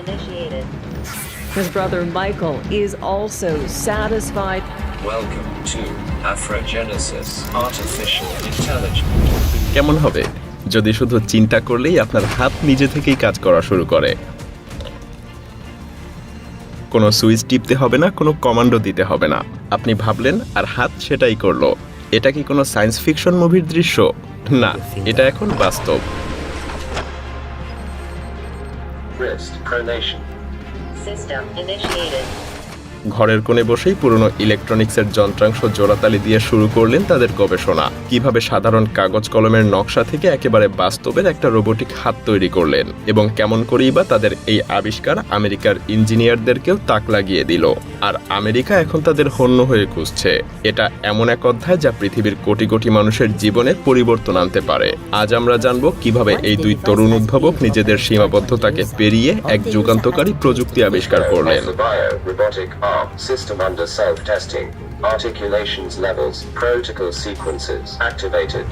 initiated. His brother Michael is also satisfied. Welcome to Afrogenesis Artificial Intelligence. কেমন হবে? যদি শুধু চিন্তা করলেই আপনার হাত নিজে থেকেই কাজ করা শুরু করে। কোনো সুইচ টিপতে হবে না কোনো কমান্ডো দিতে হবে না। আপনি ভাবলেন আর হাত সেটাই করল। এটা কি কোনো সায়েন্স ফিকশন মুভির দৃশ্য? না এটা এখন বাস্তব। Wrist pronation. System initiated. ঘরের কোণে বসেই পুরনো ইলেকট্রনিক্সের যন্ত্রাংশ জোড়াতালি দিয়ে শুরু করলেন তাদের গবেষণা। কীভাবে সাধারণ কাগজ কলমের নকশা থেকে একেবারে বাস্তবের একটা রোবোটিক হাত তৈরি করলেন এবং কেমন করেই বা তাদের এই আবিষ্কার আমেরিকার ইঞ্জিনিয়ারদেরকেও তাক লাগিয়ে দিল। আর আমেরিকা এখন তাদের হন্য হয়ে খুঁজছে। এটা এমন এক অধ্যায় যা পৃথিবীর কোটি কোটি মানুষের জীবনে পরিবর্তন আনতে পারে। আজ আমরা জানব কীভাবে এই দুই তরুণ উদ্ভাবক নিজেদের সীমাবদ্ধতাকে পেরিয়ে এক যুগান্তকারী প্রযুক্তি আবিষ্কার করলেন। Bio system under self-testing. Articulations levels. Protocol sequences activated.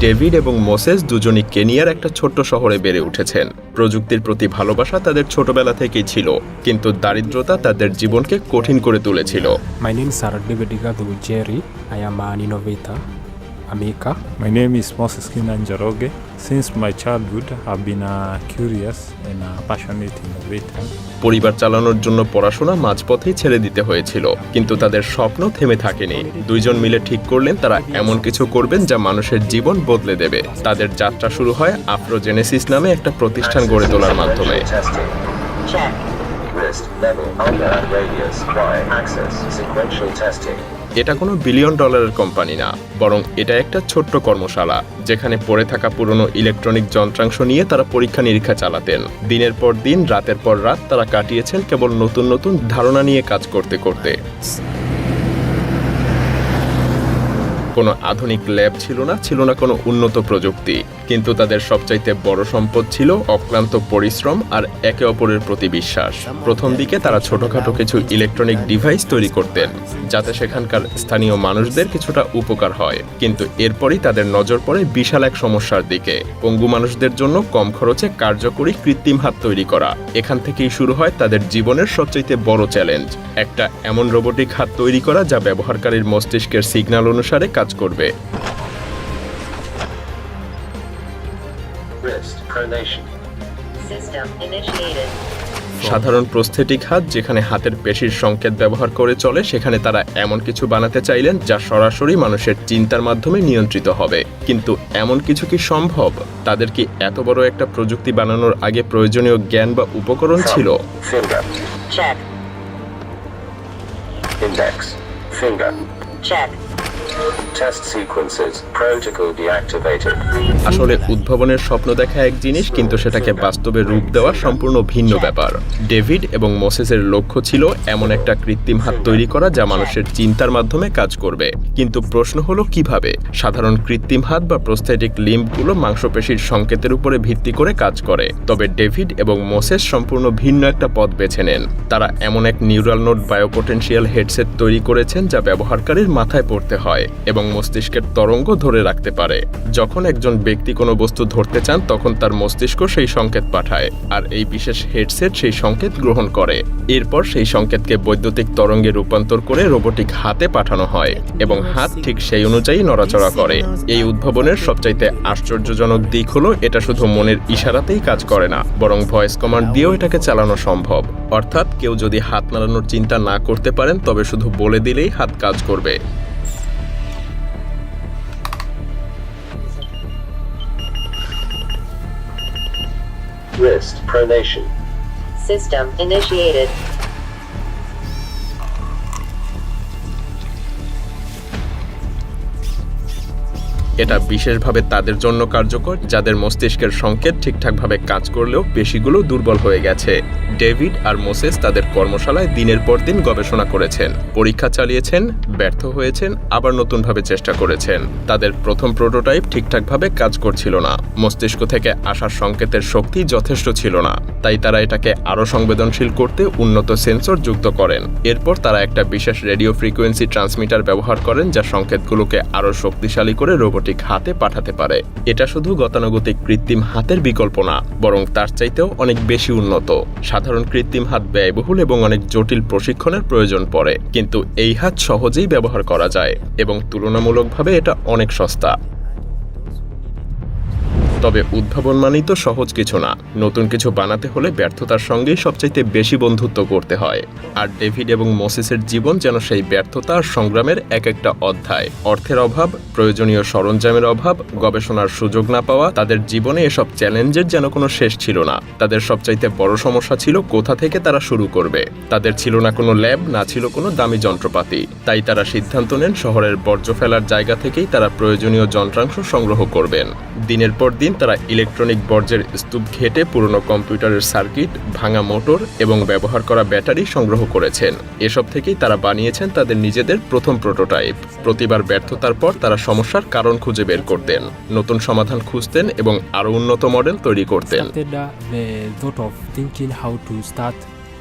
David এবং মোসেস দুজনই কেনিয়ার একটা ছোট্ট শহরে বেড়ে উঠেছেন প্রযুক্তির প্রতি ভালোবাসা তাদের ছোটবেলা থেকেই ছিল কিন্তু দারিদ্রতা তাদের জীবনকে কঠিন করে তুলেছিল My name is Sarah David Igadu Jerry. I am an innovator, a maker. My name is Moses Kinanjaroge. Since my childhood, I've been a curious and a passionate innovator. পরিবার চালানোর জন্য পড়াশোনা মাঝপথেই ছেড়ে দিতে হয়েছিল কিন্তু তাদের স্বপ্ন থেমে থাকেনি দুইজন মিলে ঠিক করলেন তারা এমন কিছু করবেন যা মানুষের জীবন বদলে দেবে তাদের যাত্রা শুরু হয় আফ্রোজেনেসিস নামে একটা প্রতিষ্ঠান গড়ে তোলার মাধ্যমে. Check. Wrist level under radius. Y axis. Sequential testing. এটা কোনো বিলিয়ন ডলারের কোম্পানি না, বরং এটা একটা ছোট্ট কর্মশালা, যেখানে পড়ে থাকা পুরনো ইলেকট্রনিক যন্ত্রাংশ নিয়ে তারা পরীক্ষা নিরীক্ষা চালাতেন। দিনের পর দিন, রাতের পর রাত তারা কাটিয়েছেন কেবল নতুন নতুন ধারণা নিয়ে কাজ করতে করতে। কোনো আধুনিক ল্যাব ছিল না ছিল না কোনো উন্নত প্রযুক্তি। কিন্তু তাদের সবচাইতে বড় সম্পদ ছিল অক্লান্ত পরিশ্রম আর একে অপরের প্রতি বিশ্বাস। প্রথম দিকে তারা ছোটখাটো কিছু ইলেকট্রনিক ডিভাইস তৈরি করতেন, যাতে সেখানকার স্থানীয় মানুষদের কিছুটা উপকার হয়। কিন্তু এরপরই তাদের নজর পড়ে বিশাল এক সমস্যার দিকে। পঙ্গু মানুষদের জন্য কম খরচে কার্যকরী কৃত্রিম হাত তৈরি করা। এখান থেকেই শুরু হয় তাদের জীবনের সবচাইতে বড় চ্যালেঞ্জ। একটা এমন রোবোটিক হাত তৈরি করা যা ব্যবহারকারীর মস্তিষ্কের সিগন্যাল অনুসারে কাজ করবে. System initiated. সাধারণ প্রস্থেটিক হাত যেখানে হাতের পেশির সংকেত ব্যবহার করে চলে সেখানে তারা এমন কিছু বানাতে চাইলেন যা সরাসরি মানুষের চিন্তার মাধ্যমে নিয়ন্ত্রিত হবে কিন্তু এমন কিছু কি সম্ভব তাদের কি এত বড় একটা প্রযুক্তি বানানোর আগে প্রয়োজনীয় জ্ঞান বা উপকরণ ছিল Check. Index. Finger. Check. আসলে উদ্ভাবনের স্বপ্ন দেখা এক জিনিস, কিন্তু সেটাকে বাস্তবে রূপ দেওয়া সম্পূর্ণ ভিন্ন ব্যাপার। ডেভিড এবং মোসেসের লক্ষ্য ছিল এমন একটা কৃত্রিম হাত তৈরি করা যা মানুষের চিন্তার মাধ্যমে কাজ করবে। কিন্তু প্রশ্ন হলো কীভাবে? সাধারণ কৃত্রিম হাত বা প্রস্থেটিক লিম্বগুলো মাংসপেশির সংকেতের উপরে ভিত্তি করে কাজ করে। তবে ডেভিড এবং মোসেস সম্পূর্ণ ভিন্ন একটা পথ বেছে নেন। তারা এমন এক নিউরাল নোট বায়োপটেনশিয়াল হেডসেট তৈরি করেছেন যা ব্যবহারকারীর মাথায় পড়তে হয়। এবং মস্তিষ্কের তরঙ্গ ধরে রাখতে পারে। যখন একজন ব্যক্তি কোনো বস্তু ধরতে চান, তখন তার মস্তিষ্ক সেই সংকেত পাঠায়, আর এই বিশেষ হেডসেট সেই সংকেত গ্রহণ করে। এরপর সেই সংকেতকে বৈদ্যুতিক তরঙ্গে রূপান্তর করে রোবোটিক হাতে পাঠানো হয় এবং হাত ঠিক সেই অনুযায়ী নড়াচড়া করে। এই উদ্ভাবনের সবচাইতে আশ্চর্যজনক দিক হলো, এটা শুধু মনের ইশারাতেই কাজ করে না, বরং ভয়েস কমান্ড দিয়েও এটাকে চালানো সম্ভব। অর্থাৎ কেউ যদি হাত নাড়ানোর চিন্তা না করতে পারেন, তবে শুধু বলে দিলেই হাত কাজ করবে। Wrist pronation. System initiated. এটা বিশেষভাবে তাদের জন্য কার্যকর, যাদের মস্তিষ্কের সংকেত ঠিকঠাকভাবে কাজ করলেও পেশিগুলো দুর্বল হয়ে গেছে। ডেভিড আর মোসেস তাদের কর্মশালায় দিনের পর দিন গবেষণা করেছেন, পরীক্ষা চালিয়েছেন, ব্যর্থ হয়েছেন, আবার নতুনভাবে চেষ্টা করেছেন। তাদের প্রথম প্রোটোটাইপ ঠিকঠাকভাবে কাজ করছিল না। মস্তিষ্ক থেকে আসার সংকেতের শক্তি যথেষ্ট ছিল না, তাই তারা এটাকে আরও সংবেদনশীল করতে উন্নত সেন্সর যুক্ত করেন। এরপর তারা একটা বিশেষ রেডিও ফ্রিকোয়েন্সি ট্রান্সমিটার ব্যবহার করেন, যা সংকেতগুলোকে আরও শক্তিশালী করে রোবটে রোবোটিক হাতে পাঠাতে পারে। এটা শুধু গতানুগতিক কৃত্রিম হাতের বিকল্প না, বরং তার চাইতেও অনেক বেশি উন্নত। সাধারণ কৃত্রিম হাত ব্যয়বহুল এবং অনেক জটিল প্রশিক্ষণের প্রয়োজন পড়ে, কিন্তু এই হাত সহজেই ব্যবহার করা যায় এবং তুলনামূলকভাবে এটা অনেক সস্তা। তবে উদ্ভাবন মানেই তো সহজ কিছু না। নতুন কিছু বানাতে হলে ব্যর্থতার সঙ্গেই সবচাইতে বেশি বন্ধুত্ব করতে হয়। আর ডেভিড এবং মোসেসের জীবন যেন সেই ব্যর্থতা আর সংগ্রামের এক একটা অধ্যায়। অর্থের অভাব, প্রয়োজনীয় সরঞ্জামের অভাব, গবেষণার সুযোগ না পাওয়া, তাদের জীবনে এসব চ্যালেঞ্জের যেন কোনো শেষ ছিল না। তাদের সবচাইতে বড় সমস্যা ছিল কোথা থেকে তারা শুরু করবে। তাদের ছিল না কোনো ল্যাব, না ছিল কোনো দামি যন্ত্রপাতি। তাই তারা সিদ্ধান্ত নেন শহরের বর্জ্য ফেলার জায়গা থেকেই তারা প্রয়োজনীয় যন্ত্রাংশ সংগ্রহ করবেন। দিনের পর দিন তারা ইলেকট্রনিক বর্জ্যের স্তূপ ঘেটে পুরনো কম্পিউটারের সার্কিট, ভাঙা মোটর এবং ব্যবহার করা ব্যাটারি সংগ্রহ করেছেন। এসব থেকেই তারা বানিয়েছেন তাদের নিজেদের প্রথম প্রোটোটাইপ। প্রতিবার ব্যর্থতার পর তারা সমস্যার কারণ খুঁজে বের করতেন, নতুন সমাধান খুঁজতেন এবং আরও উন্নত মডেল তৈরি করতেন।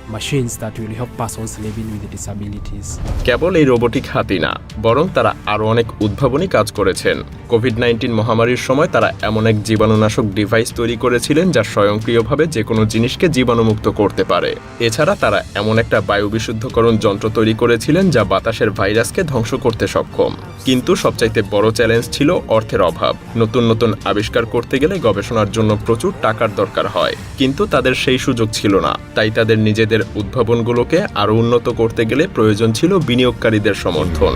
Machines that will help persons living with disabilities. কেবল এই রোবোটিক হাতি না, বরং তারা আরও অনেক উদ্ভাবনী কাজ করেছেন। কোভিড নাইন্টিন মহামারীর সময় তারা এমন এক জীবাণুনাশক ডিভাইস তৈরি করেছিলেন যা স্বয়ংক্রিয়ভাবে যে কোনো জিনিসকে জীবাণুমুক্ত করতে পারে। এছাড়া তারা এমন একটা বায়ু বিশুদ্ধকরণ যন্ত্র তৈরি করেছিলেন যা বাতাসের ভাইরাসকে ধ্বংস করতে সক্ষম। কিন্তু সবচাইতে বড় চ্যালেঞ্জ ছিল অর্থের অভাব। নতুন নতুন আবিষ্কার করতে গেলে গবেষণার জন্য প্রচুর টাকার দরকার হয়। কিন্তু তাদের সেই সুযোগ ছিল না। তাই তাদের নিজেদের উদ্ভাবনগুলোকে আরও উন্নত করতে গেলে প্রয়োজন ছিল বিনিয়োগকারীদের সমর্থন।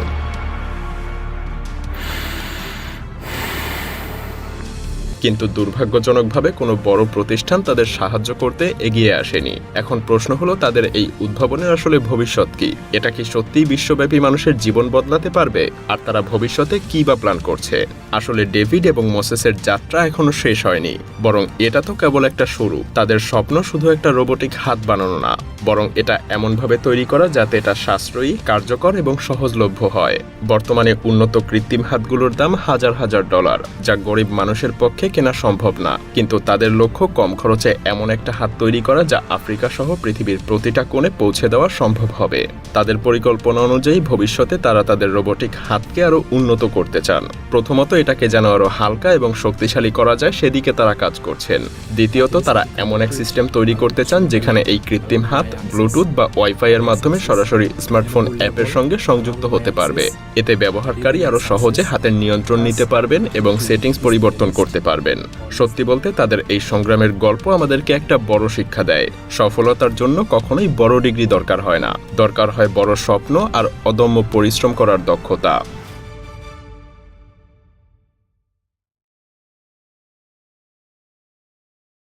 কিন্তু দুর্ভাগ্যজনকভাবে কোনো বড় প্রতিষ্ঠান তাদের সাহায্য করতে এগিয়ে আসেনি। এখন প্রশ্ন হলো, তাদের এই উদ্ভাবনের আসলে ভবিষ্যৎ কি? এটা কি সত্যিই বিশ্বব্যাপী মানুষের জীবন বদলাতে পারবে? আর তারা ভবিষ্যতে কি বা প্ল্যান করছে? আসলে ডেভিড এবং মোসেসের যাত্রা এখনও শেষ হয়নি, বরং এটা তো কেবল একটা শুরু। তাদের স্বপ্ন শুধু একটা রোবোটিক হাত বানানো না, বরং এটা এমনভাবে তৈরি করা যাতে এটা সাশ্রয়ী, কার্যকর এবং সহজলভ্য হয়। বর্তমানে উন্নত কৃত্রিম হাতগুলোর দাম হাজার হাজার ডলার, যা গরিব মানুষের পক্ষে কেনা সম্ভব না। কিন্তু তাদের লক্ষ্য কম খরচে এমন একটা হাত তৈরি করা যা আফ্রিকা সহ পৃথিবীর প্রতিটা কোণে পৌঁছে দেওয়া সম্ভব হবে। তাদের পরিকল্পনা অনুযায়ী ভবিষ্যতে তারা তাদের রোবোটিক হাতকে আরও উন্নত করতে চান। প্রথমত এটাকে যেন আরও হালকা এবং শক্তিশালী করা যায়, সেদিকে তারা কাজ করছেন। দ্বিতীয়ত, তারা এমন এক সিস্টেম তৈরি করতে চান যেখানে এই কৃত্রিম হাত, ব্লুটুথ বা ওয়াইফাই এর মাধ্যমে সরাসরি স্মার্টফোন অ্যাপের সঙ্গে সংযুক্ত হতে পারবে। এতে ব্যবহারকারী আরও সহজে হাতের নিয়ন্ত্রণ নিতে পারবেন এবং সেটিংস পরিবর্তন করতে পারবেন। সত্যি বলতে, তাদের এই সংগ্রামের গল্প আমাদেরকে একটা বড় শিক্ষা দেয়। সফলতার জন্য কখনোই বড় ডিগ্রি দরকার হয় না। দরকার হয় বড় স্বপ্ন আর অদম্য পরিশ্রম করার দক্ষতা।